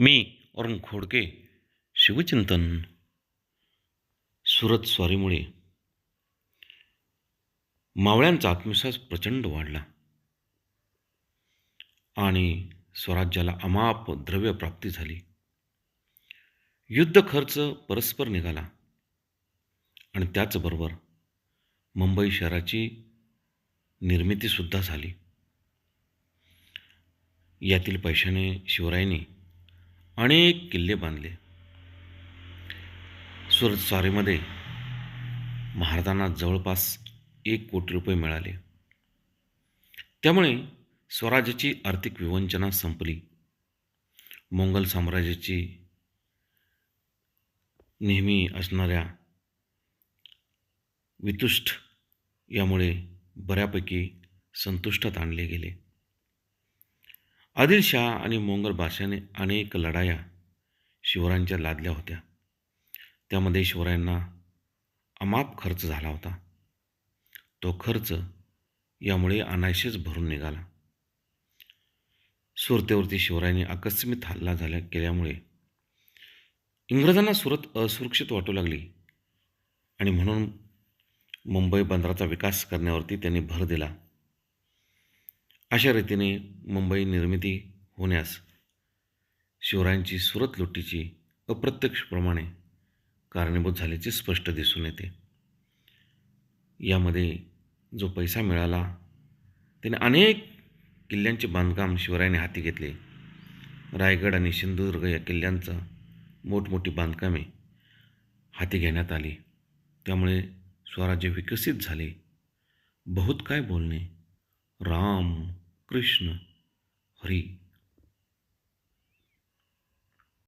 मी अरुण खोडके शिवचिंतन. सुरत स्वारीमुळे. मावळ्यांचा आत्मविश्वास प्रचंड वाढला. आणि स्वराज्याला अमाप द्रव्य प्राप्ती झाली. युद्ध खर्च परस्पर निघाला. आणि त्याचबरोबर मुंबई शहराची निर्मितीसुद्धा झाली. यातील पैशाने शिवरायांनी अनेक किल्ले बांधले. स्वारीमध्ये महाराजांना जवळपास एक कोटी रुपये मिळाले. त्यामुळे स्वराज्याची आर्थिक विवंचना संपली. मोंगल साम्राज्याची नेहमी असणाऱ्या वितुष्ट यामुळे बऱ्यापैकी संतुष्टात आणले गेले. आदिलशाह आणि मोंगल बादशाने अनेक लढाया शिवरायांच्या लादल्या होत्या. त्यामध्ये शिवरायांना अमाप खर्च झाला होता. तो खर्च यामुळे अनायशेच भरून निघाला. सुरतेवरती शिवरायांनी आकस्मित हल्ला झाल्या केल्यामुळे इंग्रजांना सुरत असुरक्षित वाटू लागली आणि म्हणून मुंबई बंदराचा विकास करण्यावरती त्यांनी भर दिला. अशा रीतीने मुंबई निर्मिती होण्यास शिवरायांची सुरत लुटीची अप्रत्यक्षप्रमाणे कारणीभूत झाल्याचे स्पष्ट दिसून येते. यामध्ये जो पैसा मिळाला त्याने अनेक किल्ल्यांचे बांधकाम शिवरायाने हाती घेतले. रायगड आणि सिंधुदुर्ग या किल्ल्यांचं मोठमोठी बांधकामे हाती घेण्यात आली. त्यामुळे स्वराज्य विकसित झाले. बहुत काय बोलणे. राम કૃષ્ણ હરી